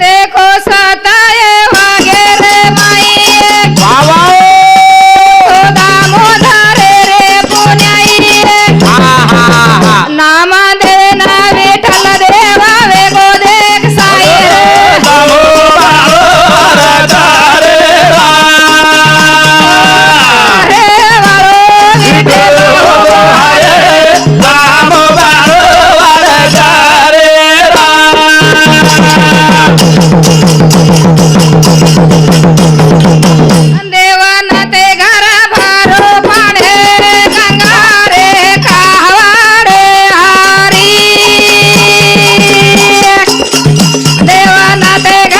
నీ Mate,